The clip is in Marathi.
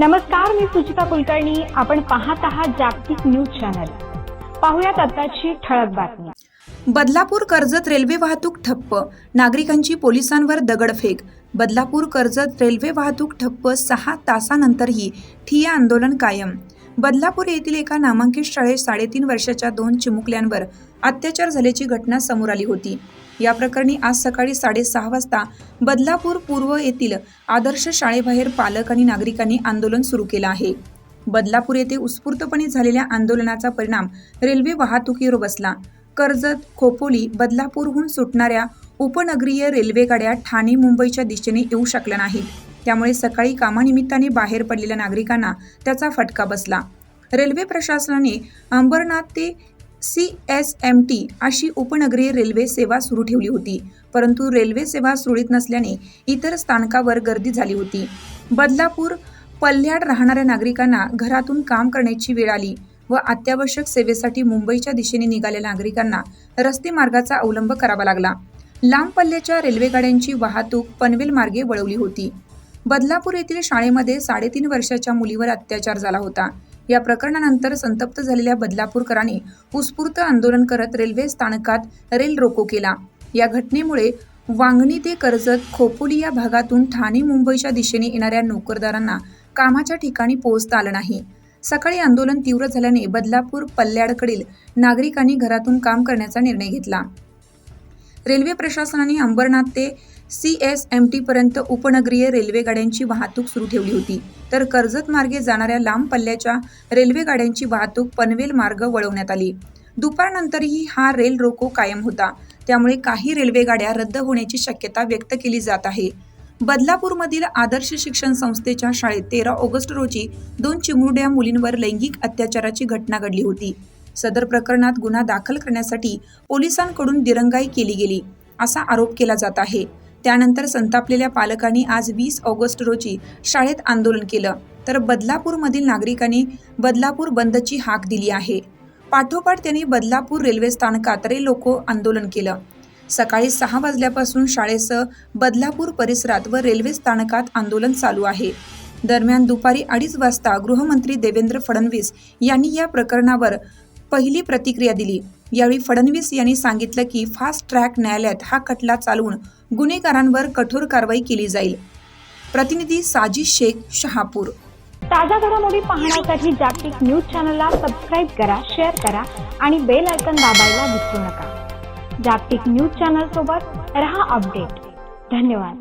नमस्कार मी सुचिता कुलकर्णी. आपण पाहत आहात जागतिक न्यूज चॅनल. पाहुयात आताची ठळक बातमी. बदलापूर कर्जत रेल्वे वाहतूक ठप्प. नागरिकांची पोलिसांवर दगडफेक. बदलापूर कर्जत रेल्वे वाहतूक ठप्प सहा तासानंतरही ठिय्या आंदोलन कायम. बदलापूर येथील एका नामांकित शाळेत साडेतीन वर्षाच्या दोन चिमुकल्यांवर अत्याचार झाल्याची घटना समोर आली होती. या प्रकरणी आज सकाळी साडेसहा वाजता बदलापूर पूर्व येथील आदर्श शाळेबाहेर पालक आणि नागरिकांनी आंदोलन सुरू केलं आहे. बदलापूर येथे उत्स्फूर्तपणे झालेल्या आंदोलनाचा परिणाम रेल्वे वाहतुकीवर बसला. कर्जत खोपोली बदलापूरहून सुटणाऱ्या उपनगरीय रेल्वे गाड्या ठाणे मुंबईच्या दिशेने येऊ शकल्या नाहीत. त्यामुळे सकाळी कामानिमित्ताने बाहेर पडलेल्या नागरिकांना त्याचा फटका बसला. रेल्वे प्रशासनाने अंबरनाथ ते सी एस एम टी अशी उपनगरीय रेल्वे सेवा सुरू ठेवली होती. परंतु रेल्वे सेवा सुरळीत नसल्याने इतर स्थानकावर गर्दी झाली होती. बदलापूर पल्ल्याड राहणाऱ्या नागरिकांना घरातून काम करण्याची वेळ आली व अत्यावश्यक सेवेसाठी मुंबईच्या दिशेने निघालेल्या नागरिकांना रस्ते मार्गाचा अवलंब करावा लागला. लांब पल्ल्याच्या रेल्वेगाड्यांची वाहतूक पनवेल मार्गे वळवली होती. बदलापूर येथील शाळेमध्ये साडेतीन वर्षाच्या मुलीवर अत्याचार झाला होता. या प्रकरणानंतर संतप्त झालेल्या बदलापूरकरांनी उत्स्फूर्त आंदोलन करत रेल्वे स्थानकात रेल रोको केला. या घटनेमुळे वांगणी ते कर्जत खोपोली या भागातून ठाणे मुंबईच्या दिशेने येणाऱ्या नोकरदारांना कामाच्या ठिकाणी पोहोचता आलं नाही. सकाळी आंदोलन तीव्र झाल्याने बदलापूर पल्ल्याडकडील नागरिकांनी घरातून काम करण्याचा निर्णय घेतला. रेल्वे प्रशासनाने अंबरनाथ ते सी एस एम टीपर्यंत उपनगरीय रेल्वेगाड्यांची वाहतूक सुरू ठेवली होती. तर कर्जत मार्गे जाणाऱ्या लांब पल्ल्याच्या रेल्वेगाड्यांची वाहतूक पनवेल मार्ग वळवण्यात आली. दुपारनंतरही हा रेल रोको कायम होता. त्यामुळे काही रेल्वेगाड्या रद्द होण्याची शक्यता व्यक्त केली जात आहे. बदलापूरमधील आदर्श शिक्षण संस्थेच्या शाळेत तेरा ऑगस्ट रोजी दोन चिमुरड्या मुलींवर लैंगिक अत्याचाराची घटना घडली होती. सदर प्रकरणात गुन्हा दाखल करण्यासाठी पोलिसांकडून दिरंगाई केली गेली असा आरोप केला जात आहे. त्यानंतर संतापलेल्या पालकांनी आज वीस ऑगस्ट रोजी शाळेत आंदोलन केलं. तर बदलापूरमधील नागरिकांनी बदलापूर बंदची हाक दिली आहे. पाठोपाठ त्यांनी बदलापूर रेल्वे स्थानकात रे लोको आंदोलन केलं. सकाळी सहा वाजल्यापासून शाळेसह बदलापूर परिसरात व रेल्वे स्थानकात आंदोलन चालू आहे. दरम्यान दुपारी अडीच वाजता गृहमंत्री देवेंद्र फडणवीस यांनी या प्रकरणावर पहिली प्रतिक्रिया दिली. यावेळी फडणवीस यांनी सांगितलं की फास्ट ट्रॅक न्यायालयात हा खटला चालवून गुन्हेगारांवर कठोर कारवाई केली जाईल. प्रतिनिधी साजिद शेख शहापूर. ताज्या घडामोडी पाहण्यासाठी जागतिक न्यूज चॅनलला सबस्क्राईब करा शेअर करा आणि बेल आयकन दाबायला विसरू नका. जागतिक न्यूज चॅनल सोबत रहा अपडेट. धन्यवाद.